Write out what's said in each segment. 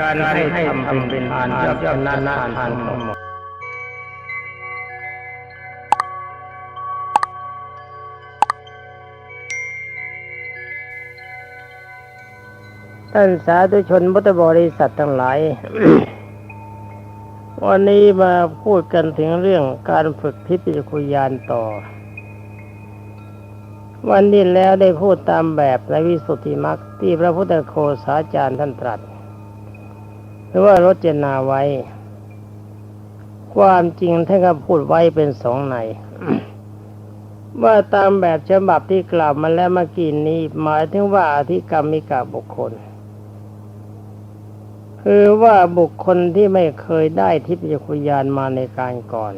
การให้ทำเป็นทานย่อมชนะทานทั้งหมดท่านสาธุชนพุทธบริษัททั้งหลาย วันนี้มาพูดกันถึงเรื่องการฝึกทิพยคุยานต่อ วันนี้แล้วได้พูดตามแบบในวิสุทธิมรรคที่พระพุทธโคสาจารย์ท่านตรัส หรือว่ารจนาไว้ ความจริงท่านก็พูดไว้เป็นสองในว่าตามแบบฉบับที่กล่าวมาแล้วเมื่อกี้นี้ หมายถึงว่าอธิกรรมมิกาบุคคล คือว่าบุคคลที่ไม่เคยได้ทิพยคุยานมาในการก่อน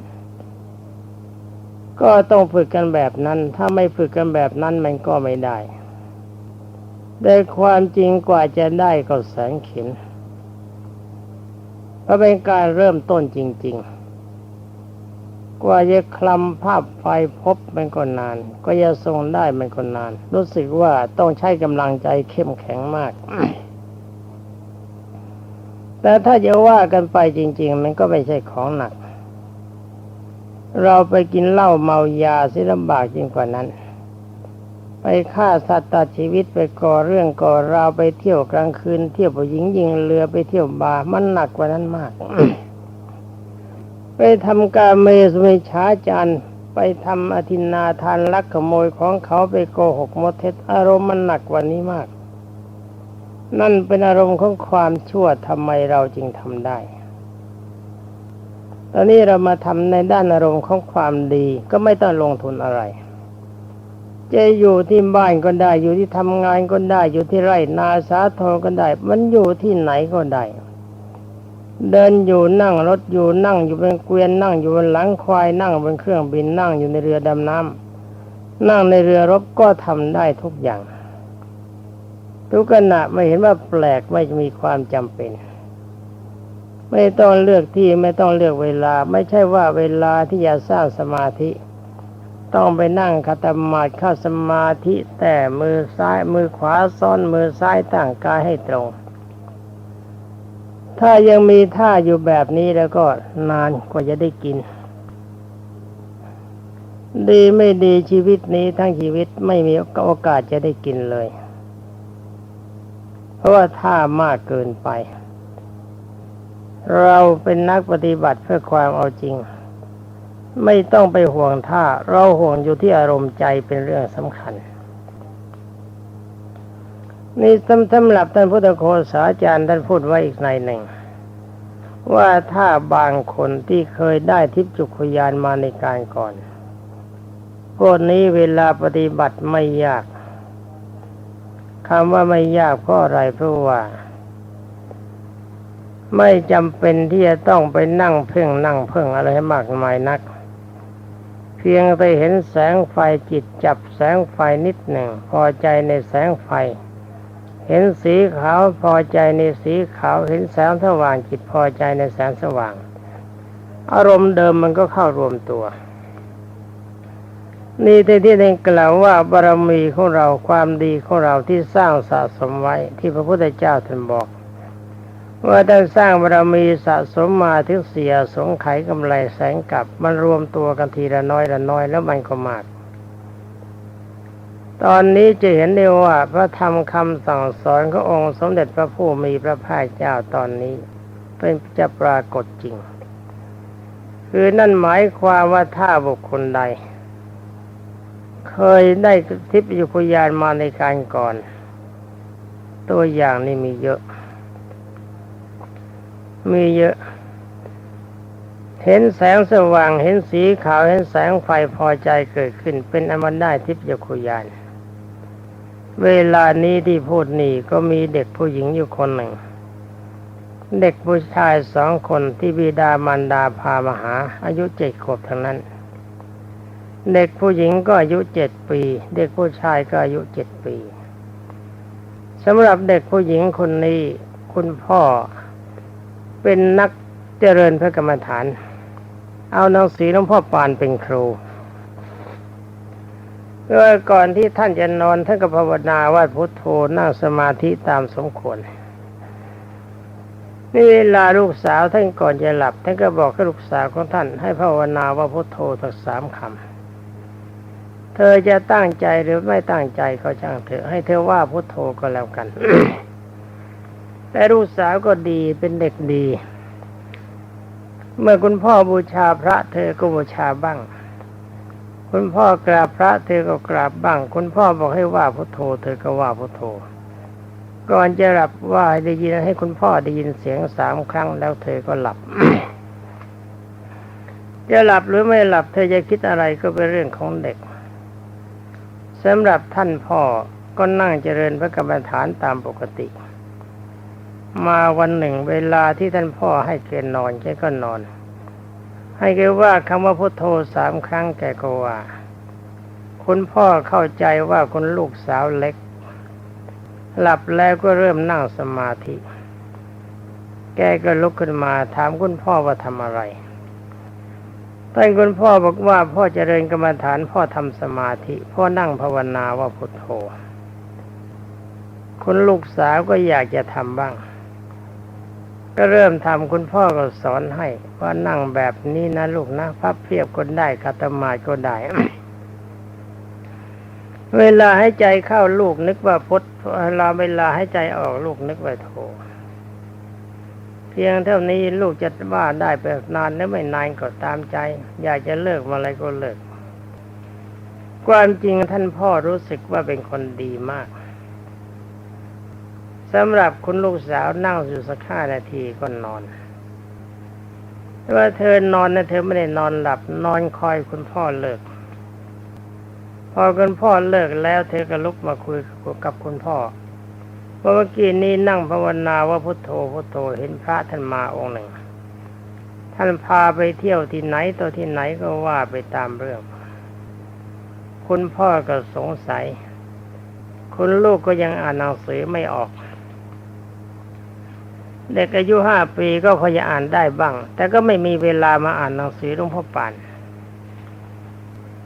ก็ต้องฝึกกันแบบนั้น ถ้าไม่ฝึกกันแบบนั้นมันก็ไม่ได้ แต่ความจริงกว่าจะได้ก็แสนเข็น เพราะเป็นการเริ่มต้นจริง ๆ กว่าจะคลำภาพไฟพบมันก็นาน ก็จะทรงได้มันก็นาน รู้สึกว่าต้องใช้กำลังใจเข้มแข็งมาก แต่ถ้าจะว่ากันไปจริง ๆ มันก็ไม่ใช่ของหนัก เราไปกินเหล้าเมายาสิลำบากยิ่งกว่านั้น ไปฆ่าสัตว์ตัดชีวิตไปก่อเรื่องก่อราวไปเที่ยวกลางคืน เที่ยวผู้หญิงยิงเรือไปเที่ยวบาร์มันหนักกว่านั้นมาก ไปทำการเมสเมชาจารไปทำอธินาทานลักขโมยของเขาไปโกหกมดเท็จอารมณ์มันหนักกว่านี้มาก นั่นเป็นอารมณ์ของความชั่วทำไมเราจึงทำได้ ตอนนี้เรามาทำในด้านอารมณ์ของความดีก็ไม่ต้องลงทุนอะไร จะอยู่ที่บ้านก็ได้ อยู่ที่ทำงานก็ได้ อยู่ที่ไร่นาสาทรก็ได้ มันอยู่ที่ไหนก็ได้ เดินอยู่นั่งรถอยู่นั่งอยู่บนเกวียนนั่งอยู่บนหลังควายนั่งบนเครื่องบินนั่งอยู่ในเรือดำน้ำนั่งในเรือรบก็ทำได้ทุกอย่าง ทุกขณะไม่เห็นว่าแปลกไม่มีความจำเป็น ไม่ต้องเลือกที่ไม่ต้องเลือกเวลา ไม่ใช่ว่าเวลาที่จะสร้างสมาธิ ต้องไปนั่งคาตมาดเข้าสมาธิแต่มือซ้ายมือขวาซ้อนมือซ้ายตั้งกายให้ตรง ถ้ายังมีท่าอยู่แบบนี้แล้วก็นานกว่าจะได้กิน ดีไม่ดีชีวิตนี้ทั้งชีวิตไม่มีโอกาสจะได้กินเลย เพราะว่าท่ามากเกินไป เราเป็นนักปฏิบัติเพื่อความเอาจริง ไม่ต้องไปห่วงท่า เราห่วงอยู่ที่อารมณ์ใจเป็นเรื่องสำคัญ นี่สำสำหรับท่านพุทธโฆษาจารย์ท่านพูดไว้อีกในหนึ่ง ว่าถ้าบางคนที่เคยได้ทิพยจุขยานมาในการก่อนพวกนี้เวลาปฏิบัติไม่ยากคำว่าไม่ยากเพราะอะไรเพราะว่า ไม่จำเป็นที่จะต้องไปนั่งเพ่งนั่งเพ่งอะไรให้มากมายนัก เพียงแต่เห็นแสงไฟจิตจับแสงไฟนิดหนึ่ง พอใจในแสงไฟ เห็นสีขาวพอใจในสีขาวเห็นแสงสว่างจิตพอใจในแสงสว่าง อารมณ์เดิมมันก็เข้ารวมตัว นี่ที่ที่ได้กล่าวว่าบารมีของเราความดีของเราที่สร้างสะสมไว้ที่พระพุทธเจ้าท่านบอก ว่าท่านสร้างบารมีสะสมมาถึงเสียสงไขกำไรแสงกลับ มันรวมตัวกันทีละน้อยละน้อยแล้วมันก็มากตอนนี้จะเห็นได้ว่าพระธรรมคำสั่งสอนขององค์สมเด็จพระผู้มีพระภาคเจ้าตอนนี้ เป็นจะปรากฏจริง คือนั่นหมายความว่าถ้าบุคคลใด เคยได้ทิพยุคยานมาในการก่อน ตัวอย่างนี่มีเยอะ มีเยอะ เห็นแสงสว่าง เห็นสีขาว เห็นแสงไฟพอใจเกิดขึ้น เป็นอมันได้ทิพยคุยาน เวลานี้ที่พูดนี่ก็มีเด็กผู้หญิงอยู่คนหนึ่ง เด็กผู้ชายสองคนที่บิดามารดาพามาหา อายุเจ็ดขวบทั้งนั้น เด็กผู้หญิงก็อายุเจ็ดปี เด็กผู้ชายก็อายุเจ็ดปีสำหรับเด็กผู้หญิงคนนี้ คุณพ่อ เป็นนักเจริญพระกรรมฐาน เอาหนังสือหลวงพ่อปานเป็นครูเมื่อก่อนที่ท่านจะนอนท่านก็ภาวนาว่าพุทโธนั่งสมาธิตามสมควรนี่เวลาลูกสาวท่านก่อนจะหลับ ท่านก็บอกกับลูกสาวของท่าน ให้ภาวนาว่าพุทโธทั้งสามคำเธอจะตั้งใจหรือไม่ตั้งใจก็ช่างเถอะให้เธอว่าพุทโธก็แล้วกัน แต่ลูกสาวก็ดีเป็นเด็กดี เมื่อคุณพ่อบูชาพระเธอก็บูชาบ้าง คุณพ่อกราบพระเธอก็กราบบ้าง คุณพ่อบอกให้ว่าพุทโธ เธอก็ว่าพุทโธ ก่อนจะหลับว่าให้ได้ยินให้คุณพ่อได้ยินเสียงสามครั้งแล้วเธอก็หลับ จะหลับหรือไม่หลับ เธอจะคิดอะไรก็เป็นเรื่องของเด็กสำหรับท่านพ่อก็นั่งเจริญพระกรรมฐานตามปกติ มาวันหนึ่งเวลาที่ท่านพ่อให้แกนอนแกก็นอน ให้แกว่าคำว่าพุทโธสามครั้งแกก็ว่า คุณพ่อเข้าใจว่าคุณลูกสาวเล็ก หลับแล้วก็เริ่มนั่งสมาธิ แกก็ลุกขึ้นมาถามคุณพ่อว่าทำอะไรท่านคุณพ่อบอกว่าพ่อเจริญกรรมฐานพ่อทำสมาธิ พ่อนั่งภาวนาว่าพุทโธ คุณลูกสาวก็อยากจะทำบ้าง ก็เริ่มทำคุณพ่อก็สอนให้ว่านั่งแบบนี้นะลูกนะพับเพียบก็ได้คาตมาก็ได้ เวลาให้ใจเข้าลูกนึกว่าพุทธเวลาเวลาให้ใจออกลูกนึกว่าโธเพียงเท่านี้ลูกจะว่าได้ไปนานหรือไม่นานก็ตามใจ อยากจะเลิกมาอะไรก็เลิก ความจริงท่านพ่อรู้สึกว่าเป็นคนดีมาก สำหรับคุณลูกสาวนั่งอยู่สักห้านาทีก็นอนแต่ว่าเธอนอนนะเธอไม่ได้นอนหลับนอนคอยคุณพ่อเลิก พอคุณพ่อเลิกแล้ว เธอก็ลุกมาคุยกับคุณพ่อเมื่อกี้นี้นั่งภาวนาว่าพุทโธพุทโธเห็นพระท่านมาองค์หนึ่ง ท่านพาไปเที่ยวที่ไหนตัวที่ไหนก็ว่าไปตามเรื่อง คุณพ่อก็สงสัย คุณลูกก็ยังอ่านหนังสือไม่ออก เด็กอายุห้าปีก็พอจะอ่านได้บ้าง แต่ก็ไม่มีเวลามาอ่านหนังสือหลวงพ่อปาน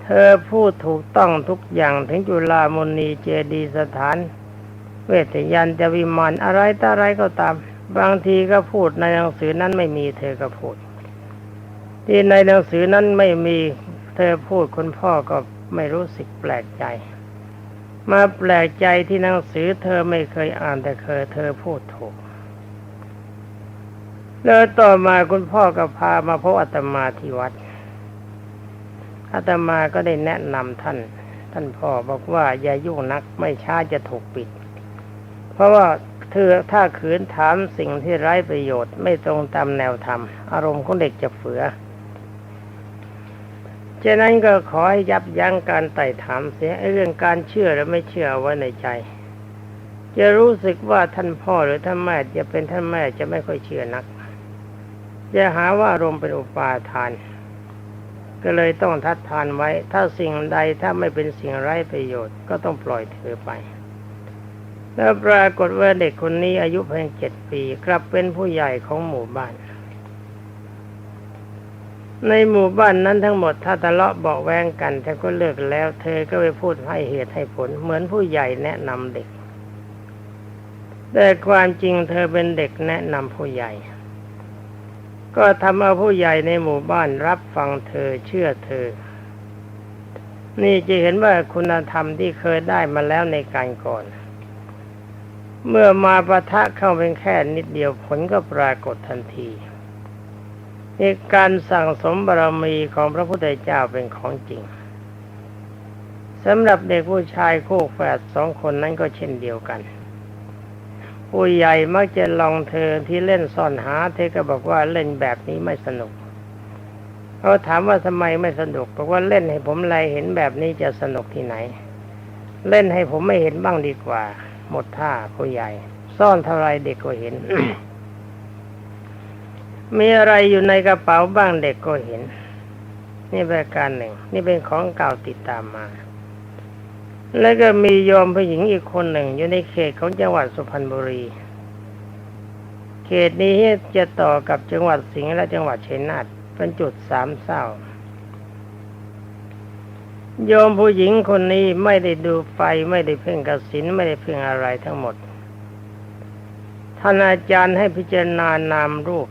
เธอพูดถูกต้องทุกอย่างถึงจุฬามณีเจดีสถาน เวทยันจะวิมานอะไรต่ออะไรก็ตาม บางทีก็พูดในหนังสือนั้นไม่มีเธอก็พูด ที่ในหนังสือนั้นไม่มีเธอพูดคุณพ่อก็ไม่รู้สึกแปลกใจ มาแปลกใจที่หนังสือเธอไม่เคยอ่านแต่เคยเธอพูดถูก แล้วต่อมาคุณพ่อก็พามาพบอาตมาที่วัดอาตมาก็ได้แนะนำท่าน ท่านพ่อบอกว่าอย่ายุ่งนักไม่ช้าจะถูกปิด เพราะว่าเธอถ้าขืนถามสิ่งที่ไร้ประโยชน์ไม่ตรงตามแนวธรรม อารมณ์ของเด็กจะเฟือฉะนั้นก็ขอให้ยับยั้งการไต่ถามเสียเรื่องการเชื่อหรือไม่เชื่อไว้ในใจ จะรู้สึกว่าท่านพ่อหรือท่านแม่จะเป็นท่านแม่จะไม่ค่อยเชื่อนัก จะหาว่าอารมณ์เป็นอุปาทาน ก็เลยต้องทัดทานไว้ ถ้าสิ่งใดถ้าไม่เป็นสิ่งไร้ประโยชน์ก็ต้องปล่อยเธอไป แล้วปรากฏว่าเด็กคนนี้อายุเพียงเจ็ดปีกลับเป็นผู้ใหญ่ของหมู่บ้าน ในหมู่บ้านนั้นทั้งหมดถ้าทะเลาะเบาแวงกันเธอก็เลิกแล้ว เธอก็ไปพูดให้เหตุให้ผล เหมือนผู้ใหญ่แนะนำเด็กแต่ความจริงเธอเป็นเด็กแนะนำผู้ใหญ่ ก็ทำเอาผู้ใหญ่ในหมู่บ้านรับฟังเธอเชื่อเธอ นี่จะเห็นว่าคุณธรรมที่เคยได้มาแล้วในการก่อน เมื่อมาประทะเข้าเป็นแค่นิดเดียวผลก็ปรากฏทันทีนี่การสั่งสมบารมีของพระพุทธเจ้าเป็นของจริงสำหรับเด็กผู้ชายคู่แฝดสองคนนั้นก็เช่นเดียวกัน ผู้ใหญ่มักจะลองเธอที่เล่นซ่อนหา เธอก็บอกว่าเล่นแบบนี้ไม่สนุกเขาถามว่าทำไมไม่สนุกบอกว่าเล่นให้ผมไรเห็นแบบนี้จะสนุกที่ไหน เล่นให้ผมไม่เห็นบ้างดีกว่า หมดท่าผู้ใหญ่ ซ่อนเท่าไรเด็กก็เห็น มีอะไรอยู่ในกระเป๋าบ้างเด็กก็เห็น นี่เป็นการหนึ่ง นี่เป็นของเก่าติดตามมา แล้วก็มีโยมผู้หญิงอีกคนหนึ่ง อยู่ในเขตของจังหวัดสุพรรณบุรี เขตนี้จะต่อกับจังหวัดสิงห์และจังหวัดชัยนาทเป็นจุดสามเศร้าโยมผู้หญิงคนนี้ไม่ได้ดูไฟไม่ได้เพ่งกสินไม่ได้เพ่งอะไรทั้งหมดท่านอาจารย์ให้พิจารณานามรูป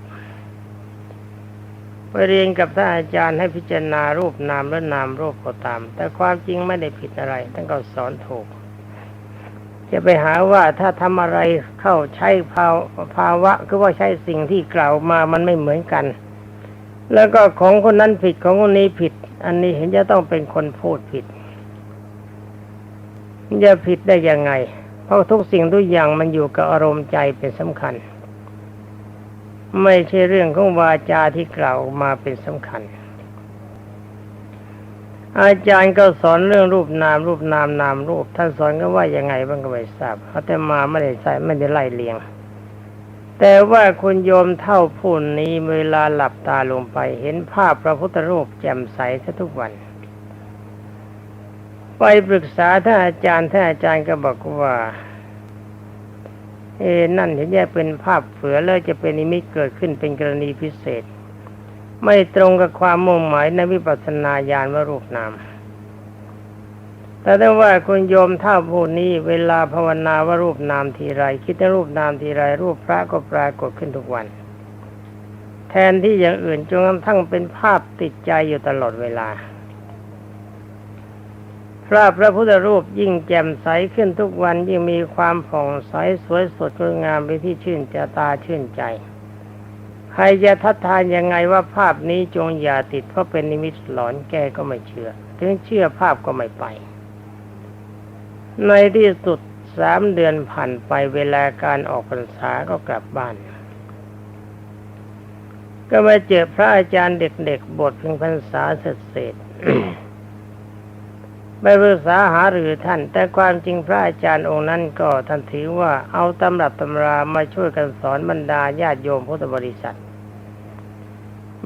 ไปเรียนกับท่านอาจารย์ให้พิจารณารูปนามและนามรูปก็ตาม แต่ความจริงไม่ได้ผิดอะไรท่านก็สอนถูก จะไปหาว่าถ้าทำอะไรเข้าใช้ภาวภาวะคือว่าใช้สิ่งที่กล่าวมามันไม่เหมือนกัน แล้วก็ของคนนั้นผิดของคนนี้ผิด อันนี้เห็นจะต้องเป็นคนพูดผิดจะผิดได้ยังไง เพราะทุกสิ่งทุกอย่างมันอยู่กับอารมณ์ใจเป็นสำคัญ ไม่ใช่เรื่องของวาจาที่กล่าวออกมาเป็นสำคัญ อาจารย์ก็สอนเรื่องรูปนาม รูปนามนามรูป ท่านสอนก็ว่ายังไงบ้างก็ไม่ทราบเขาแต่มาไม่ได้ใส่ไม่ได้ไล่เลียง แต่ว่าคุณโยมเท่าผู้นี้เวลาหลับตาลงไป เห็นภาพพระพุทธรูปแจ่มใสทุกวันไปปรึกษาท่านอาจารย์ท่านอาจารย์ก็บอกว่า เอ นั่นเห็นแย่เป็นภาพเผือแล้วจะเป็นนิมิตเกิดขึ้นเป็นกรณีพิเศษ ไม่ตรงกับความมุ่งหมายในวิปัสสนาญาณว่ารูปนามแต่ถ้าว่าคุณโยมท่าผู้นี้เวลาภาวนาว่ารูปนามทีไร คิดถึงรูปนามทีไร รูปพระก็ปรากฏขึ้นทุกวัน แทนที่อย่างอื่นจนกระทั่งเป็นภาพติดใจอยู่ตลอดเวลา พระพระพุทธรูปยิ่งแจ่มใสขึ้นทุกวันยิ่งมีความผ่องใสสวยสดงดงามไปที่ชื่นใจตาชื่นใจ ใครจะทัดทานยังไงว่าภาพนี้จงอย่าติดเพราะเป็นนิมิตหลอนแกก็ไม่เชื่อ ถึงเชื่อภาพก็ไม่ไป ในที่สุดสามเดือนผ่านไปเวลาการออกพรรษาก็กลับบ้าน ก็มาเจอพระอาจารย์เด็กๆบทเพียงพรรษาเสร็จ ไปปรึกษาหารือท่าน แต่ความจริงพระอาจารย์องค์นั้นก็ท่านถือว่าเอาตำรับตำรามาช่วยกันสอนบรรดาญาติโยมพุทธบริษัท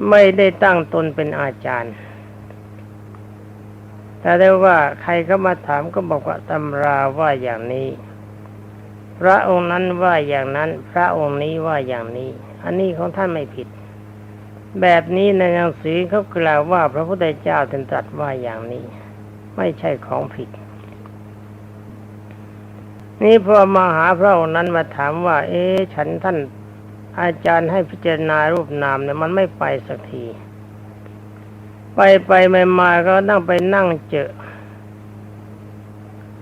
ไม่ได้ตั้งตนเป็นอาจารย์ แต่ได้ว่าใครก็มาถามก็บอกว่าตำราว่าอย่างนี้ พระองค์นั้นว่าอย่างนั้น พระองค์นี้ว่าอย่างนี้ อันนี้ของท่านไม่ผิด แบบนี้ในหนังสือเขากล่าวว่าพระพุทธเจ้าท่านตรัสว่าอย่างนี้ ไม่ใช่ของผิด นี่พอมาหาพระองค์นั้นมาถามว่า เอ๊ฉันท่านอาจารย์ให้พิจารณารูปนามเนี่ยมันไม่ไปสักที ไปไปไม่มาก็นั่งไปนั่งเจอ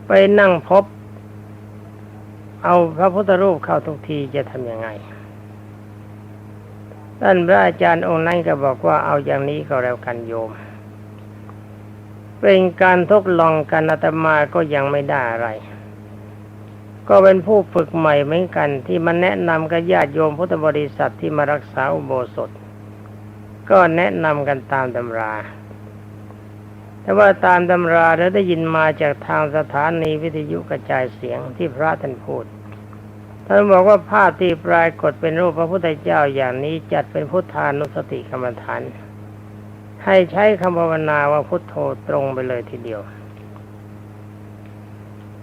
ไปนั่งพบ เอาพระพุทธรูปเข้าทุกทีจะทำยังไงท่านพระอาจารย์องค์นั้นก็บอกว่าเอาอย่างนี้ก็แล้วกันโยม เป็นการทดลองกันอาตมาก็ยังไม่ได้อะไร ก็เป็นผู้ฝึกใหม่เหมือนกันที่มาแนะนำกับญาติโยมพุทธบริษัทที่มารักษาอุโบสถ ก็แนะนำกันตามตำรา แต่ว่าตามตำราเราได้ยินมาจากทางสถานีวิทยุกระจายเสียงที่พระท่านพูดท่านบอกว่าภาพที่ปรากฏเป็นรูปพระพุทธเจ้าอย่างนี้จัดเป็นพุทธานุสติกรรมฐาน ให้ใช้คำภาวนาว่าพุทโธตรงไปเลยทีเดียว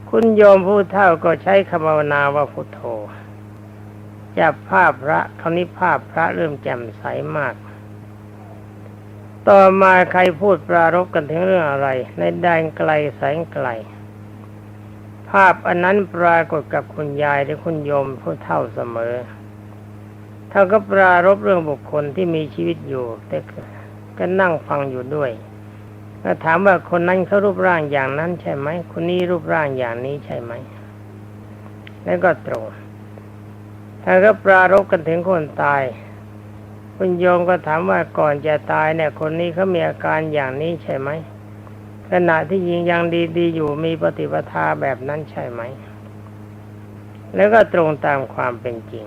คุณโยมผู้เท่าก็ใช้คำภาวนาว่าพุทโธจับภาพพระคราวนี้ภาพพระเริ่มแจ่มใสมาก ต่อมาใครพูดปรารบกันถึงเรื่องอะไร ในแดนไกลแสงไกล ภาพอันนั้นปรากฏกับคุณยายหรือคุณโยมผู้เท่าเสมอท่านก็ปรารบเรื่องบุคคลที่มีชีวิตอยู่แต่ ก็นั่งฟังอยู่ด้วยก็ถามว่าคนนั้นเขารูปร่างอย่างนั้นใช่ไหมคนนี้รูปร่างอย่างนี้ใช่ไหมแล้วก็ตรงท่าก็ปรารบกันถึงคนตาย คุณโยมก็ถามว่าก่อนจะตายเนี่ย คนนี้เขามีอาการอย่างนี้ใช่ไหมขณะที่ยิงยังดีๆอยู่มีปฏิปทาแบบนั้นใช่ไหม แล้วก็ตรงตามความเป็นจริง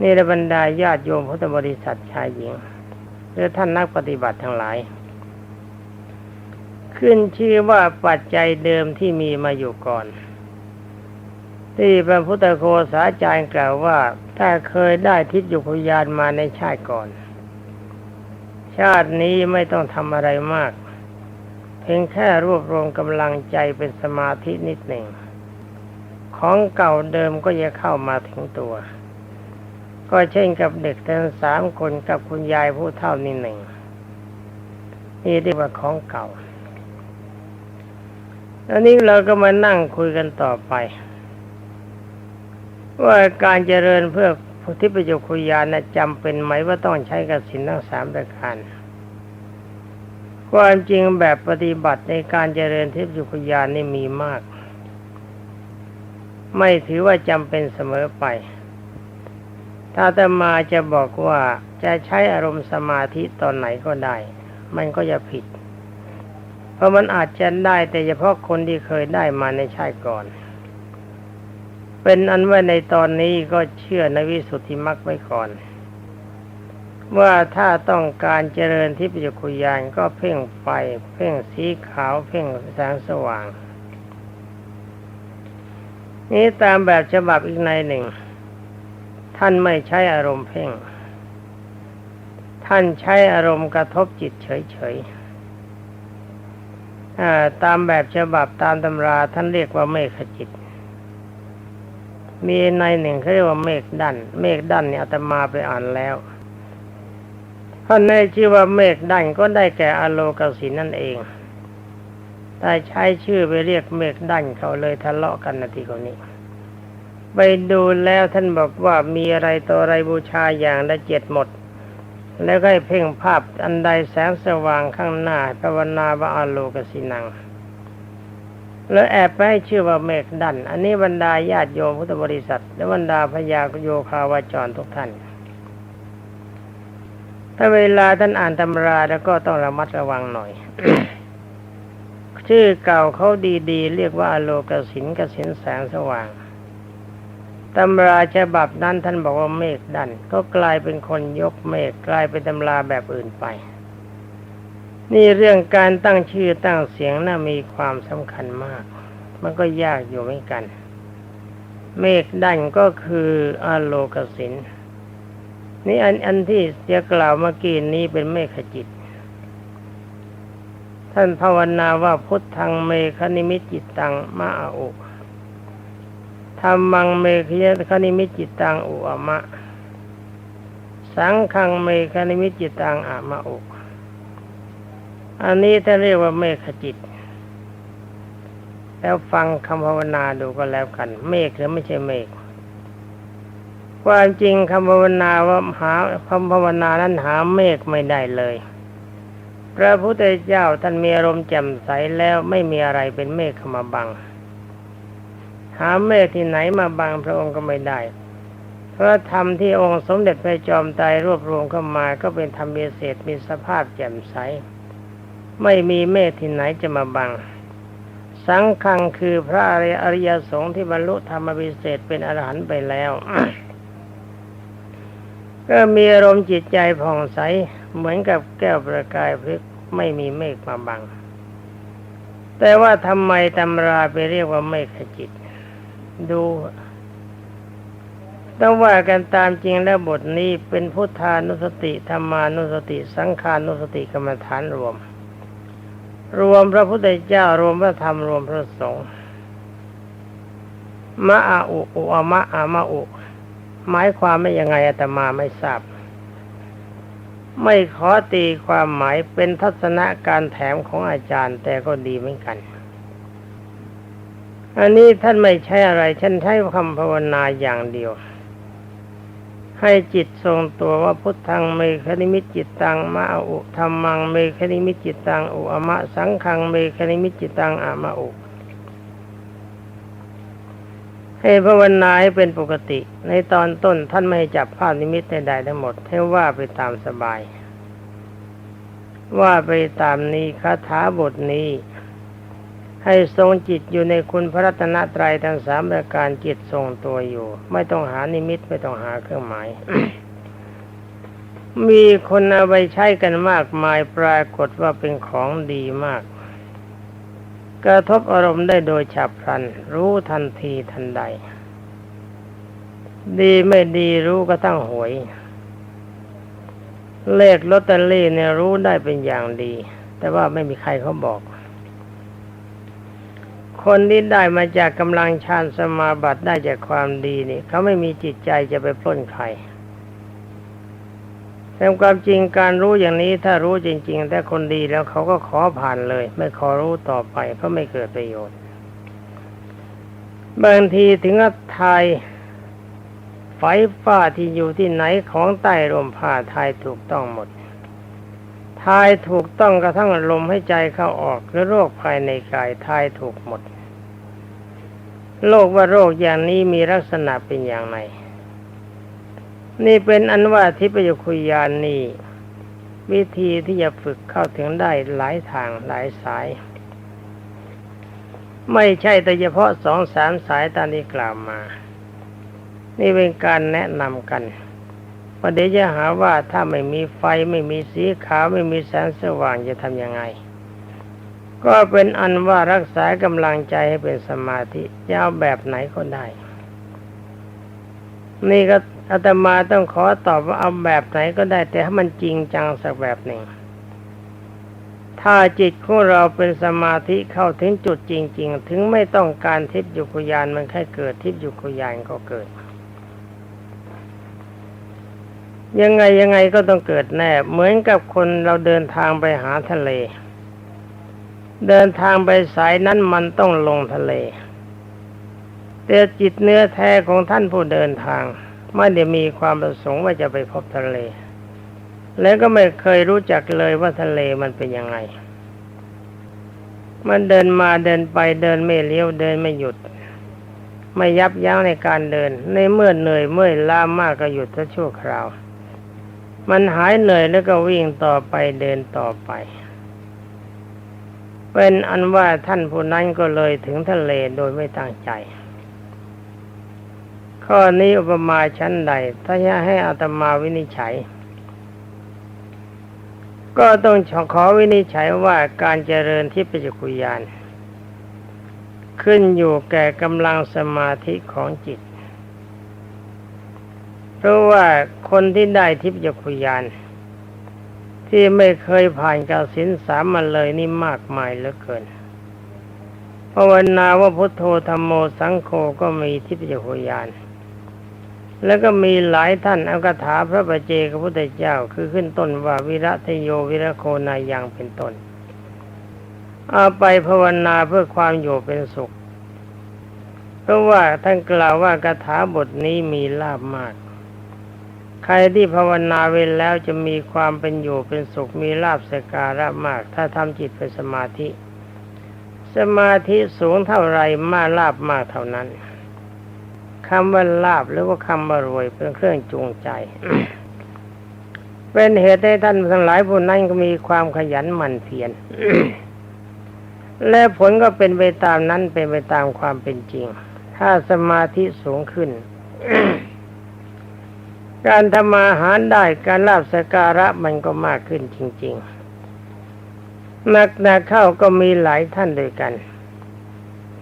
นี่ระบรรดาญาติโยมพุทธบริษัทชายหญิงหรือท่านนักปฏิบัติทั้งหลาย ขึ้นชื่อว่าปัจจัยเดิมที่มีมาอยู่ก่อน ที่พระพุทธโคสาจารย์กล่าวว่า ถ้าเคยได้ทิพยุพยานมาในชาติก่อน ชาตินี้ไม่ต้องทำอะไรมาก เพียงแค่รวบรวมกำลังใจเป็นสมาธินิดหนึ่ง ของเก่าเดิมก็จะเข้ามาถึงตัว ก็เช่นกับเด็กทั้งสามคนกับคุณยายผู้เท่านี้หนึ่งนี่เรียกว่าของเก่าอันนี้เราก็มานั่งคุยกันต่อไป ว่าการเจริญเพื่อพุทธิประโยคคุยานนะจำเป็นไหมว่าต้องใช้กสินทั้งสามประการความจริงแบบปฏิบัติในการเจริญทิพยุคยานนี่มีมาก ไม่ถือว่าจำเป็นเสมอไป ถ้าแต่มาจะบอกว่าจะใช้อารมณ์สมาธิตอนไหนก็ได้ มันก็จะผิด เพราะมันอาจจะได้แต่เฉพาะคนที่เคยได้มาในชาติก่อน เป็นอันว่าในตอนนี้ก็เชื่อในวิสุทธิมรรคไว้ก่อน ว่าถ้าต้องการเจริญที่ปัจคุยานก็เพ่งไฟ เพ่งสีขาว เพ่งแสงสว่าง นี้ตามแบบฉบับอีกในหนึ่ง ท่านไม่ใช้อารมณ์เพ่ง ท่านใช้อารมณ์กระทบจิตเฉยๆตามแบบฉบับตามตำราท่านเรียกว่าเมฆจิต มีในหนึ่งเขาเรียกว่าเมฆดันเมฆดันเนี่ยอาตมาไปอ่านแล้วท่านในชื่อว่าเมฆดันก็ได้แก่อโลกสินนั่นเองแต่ใช้ชื่อไปเรียกเมฆดันเขาเลยทะเลาะกันนาทีคนนี้ ไปดูแล้วท่านบอกว่ามีอะไรตัวอะไรบูชาอย่างละเจ็ดหมด แล้วก็ให้เพ่งภาพอันใดแสงสว่างข้างหน้าภาวนาว่าอาโลกสินัง แล้วแอบไปให้ชื่อว่าเมฆดัน อันนี้บรรดาญาติโยมพุทธบริษัท และบรรดาพญาโยคาวาจรทุกท่าน ถ้าเวลาท่านอ่านตำราแล้วก็ต้องระมัดระวังหน่อยชื่อเก่าเขาดีๆ เรียกว่าอโลกสินกสินแสงสว่าง ตำราฉบับนั้นท่านบอกว่าเมฆดัน ก็กลายเป็นคนยกเมฆกลายเป็นตำราแบบอื่นไป นี่เรื่องการตั้งชื่อตั้งเสียงน่ามีความสำคัญมาก มันก็ยากอยู่เหมือนกัน เมฆดันก็คืออโลกสินนี่อันอันที่จะกล่าวเมื่อกี้นี้เป็นเมฆจิต ท่านภาวนาว่าพุทธังเมฆนิมิตจิตตังมาอาอุ ธรรมังเมฆยคณิมิจิตังอุอมะ สังขังเมฆนิมิจิตังอะมะอุอันนี้ท่านเรียกว่าเมฆจิต แล้วฟังคำภาวนาดูก็แล้วกัน เมฆหรือไม่ใช่เมฆความจริงคำภาวนาว่าหาคำภาวนานั้นหาเมฆไม่ได้เลย พระพุทธเจ้าท่านมีอารมณ์แจ่มใสแล้วไม่มีอะไรเป็นเมฆเข้ามาบัง หาเมฆที่ไหนมาบังพระองค์ก็ไม่ได้ เพราะธรรมที่องค์สมเด็จพระจอมไตรรวบรวมเข้ามาก็เป็นธรรมเบเศษมีสภาพแจ่มใส ไม่มีเมฆที่ไหนจะมาบัง สังฆังคือพระอริยสงฆ์ที่บรรลุธรรมวิเศษเป็นอรหันต์ไปแล้วก็มีอารมณ์จิตใจผ่องใสเหมือนกับแก้วประกายพลึกไม่มีเมฆมาบัง แต่ว่าทำไมตำราไปเรียกว่าเมฆจิต ดูต้องว่ากันตามจริงแล้วบทนี้เป็นพุทธานุสติธรรมานุสติ สังขานุสติกรรมฐานรวม รวมพระพุทธเจ้ารวมพระธรรมรวมพระสงฆ์มะอาอุอุอมะอามาอุหมายความไม่ยังไงอาตมาไม่ทราบ ไม่ขอตีความหมายเป็นทัศนะการแถมของอาจารย์แต่ก็ดีเหมือนกัน อันนี้ท่านไม่ใช่อะไรฉันใช้คำภาวนาอย่างเดียว ให้จิตทรงตัวว่าพุทธังเมฆนิมิตจิตตังมะอุธรรมังเมฆนิมิตจิตตังอุอมะสังขังเมฆนิมิตจิตตังอะมะอุให้ภาวนาให้เป็นปกติ ในตอนต้นท่านไม่ให้จับภาพนิมิตใดๆทั้งหมด ให้ว่าไปตามสบาย ว่าไปตามนี้คาถาบทนี้ ให้ทรงจิตอยู่ในคุณพระรัตนตรัยทั้งสามประการจิตทรงตัวอยู่ ไม่ต้องหานิมิตไม่ต้องหาเครื่องหมาย มีคนเอาไปใช้กันมากมายปรากฏว่าเป็นของดีมาก กระทบอารมณ์ได้โดยฉับพลัน รู้ทันทีทันใด ดีไม่ดีรู้ก็ตั้งหวย เลขลอตเตอรี่เนี่ยรู้ได้เป็นอย่างดี แต่ว่าไม่มีใครเขาบอก คนที่ได้มาจากกำลังฌานสมาบัติได้จากความดีนี่เขาไม่มีจิตใจจะไปปล้นใครแต่ความจริงการรู้อย่างนี้ถ้ารู้จริง ๆ แต่คนดีแล้วเขาก็ขอผ่านเลย ไม่ขอรู้ต่อไปเพราะไม่เกิดประโยชน์ บางทีถึงกับทายไฟฟ้าที่อยู่ที่ไหนของใต้ร่มผ้าทายถูกต้องหมดทายถูกต้องกระทั่งลมให้ใจเข้าออกและโรคภายในกายทายถูกหมด โรคว่าโรคอย่างนี้มีลักษณะเป็นอย่างไร นี่เป็นอันว่าทิพยคุยานนี่วิธีที่จะฝึกเข้าถึงได้หลายทางหลายสาย ไม่ใช่แต่เฉพาะสองสามสายตามที่กล่าวมา นี่เป็นการแนะนำกันว่าเดี๋ยวจะหาว่าถ้าไม่มีไฟไม่มีสีขาวไม่มีแสงสว่างจะทำยังไง ก็เป็นอันว่ารักษากำลังใจให้เป็นสมาธิจะเอาแบบไหนก็ได้ นี่ก็อาตมาต้องขอตอบว่าเอาแบบไหนก็ได้ แต่ให้มันจริงจังสักแบบหนึ่ง ถ้าจิตของเราเป็นสมาธิเข้าถึงจุดจริง ๆ ถึงไม่ต้องการทิพยุคุยานมันแค่เกิดทิพยุคุยานก็เกิด ยังไงยังไงก็ต้องเกิดแน่ เหมือนกับคนเราเดินทางไปหาทะเล เดินทางไปสายนั้นมันต้องลงทะเล แต่จิตเนื้อแท้ของท่านผู้เดินทาง ไม่ได้มีความประสงค์ว่าจะไปพบทะเล แล้วก็ไม่เคยรู้จักเลยว่าทะเลมันเป็นยังไง มันเดินมาเดินไปเดินไม่เลี้ยวเดินไม่หยุด ไม่ยับยั้งในการเดิน ในเมื่อเหนื่อยเมื่อยล้ามากก็หยุดชั่วคราว มันหายเหนื่อยแล้วก็วิ่งต่อไปเดินต่อไป เป็นอันว่าท่านผู้นั้นก็เลยถึงทะเลโดยไม่ตั้งใจ ข้อนี้อุปมาชั้นใด ถ้าจะให้อาตมาวินิจฉัย ก็ต้องขอวินิจฉัยว่าการเจริญที่ปัจจุกุยานขึ้นอยู่แก่กำลังสมาธิของจิต เพราะว่าคนที่ได้ทิพยคุยาน ที่ไม่เคยผ่านกาสินสามมาเลยนี่มากมายเหลือเกินภาวนาว่าพุทโธธรรมโมสังโฆก็มีทิพยคุยาน แล้วก็มีหลายท่านเอาคาถาพระประเจกพระพุทธเจ้าคือขึ้นต้นว่าวิระทโยวิระโคนายังเป็นต้น เอาไปภาวนาเพื่อความอยู่เป็นสุข เพราะว่าท่านกล่าวว่าคาถาบทนี้มีลาบมาก ใครที่ภาวนาเวลแล้วจะมีความเป็นอยู่เป็นสุขมีลาบสการะมาก ถ้าทำจิตเป็นสมาธิ สมาธิสูงเท่าไรมาลาบมากเท่านั้นคำว่าลาบหรือว่าคำว่ารวยเป็นเครื่องจูงใจ เป็นเหตุให้ท่านทั้งหลายผู้นั้นก็มีความขยันหมั่นเพียรและผลก็เป็นไปตามนั้นเป็นไปตามความเป็นจริง ถ้าสมาธิสูงขึ้น การทำมาหารได้การลาบสการะมันก็มากขึ้นจริง ๆ นักนาเข้าก็มีหลายท่านด้วยกัน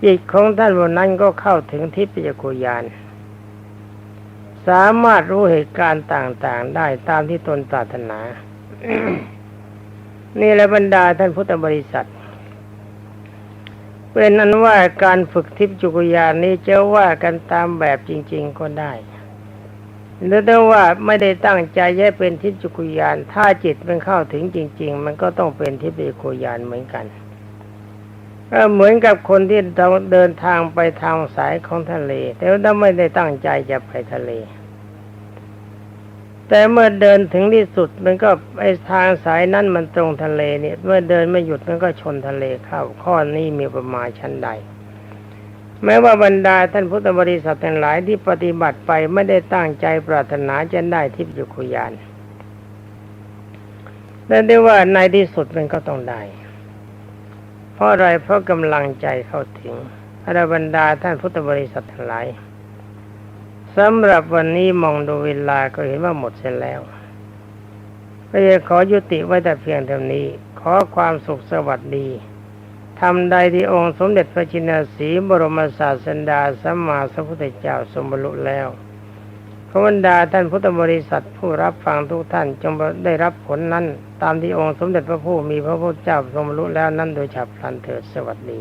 จิตของท่านวันนั้นก็เข้าถึงทิพยคุยาน สามารถรู้เหตุการณ์ต่างๆ ได้ตามที่ตนปรารถนา นี่แหละบรรดาท่านพุทธบริษัท เป็นนั้นว่าการฝึกทิพย์จุกยานนี้จะว่ากันตามแบบจริง ๆ ก็ได้ หรือถ้ว่าไม่ได้ตั้งใจแย่เป็นทิพย์จุกยาน ถ้าจิตมันเข้าถึงจริง ๆ มันก็ต้องเป็นทิพย์จุกยานเหมือนกันก็เหมือนกับคนที่เดินทางไปทางสายของทะเล แต่ว่าไม่ได้ตั้งใจจะไปทะเล แต่เมื่อเดินถึงที่สุดมันก็ไอทางสายนั้นมันตรงทะเลเนี่ย เมื่อเดินไม่หยุดมันก็ชนทะเลเข้าข้อนี้มีประมาณชั้นใด แม้ว่าบรรดาท่านพุทธบริษัททั้งหลายที่ปฏิบัติไปไม่ได้ตั้งใจปรารถนาจะได้ทิพยุคุยานแต่ได้ว่าในที่สุดมันก็ต้องได้ เพราะอะไรเพราะกำลังใจเข้าถึงอรบรรดาท่านพุทธบริษัททั้งหลายสำหรับวันนี้มองดูเวลาก็เห็นว่าหมดเสร็จแล้วก็จะขอยุติไว้แต่เพียงเท่านี้ ขอความสุขสวัสดี ทำใดที่องค์สมเด็จพระจินสีบรมศาสดาสัมมาสัมพุทธเจ้าสมบรรลุแล้วขอบรรดาท่านพุทธบริษัทผู้รับฟังทุกท่านจงได้รับผลนั้น ตามที่องค์สมเด็จพระผู้มีพระพุทธเจ้าทรงบรรลุแล้วนั้นโดยฉับพลันเถิดสวัสดี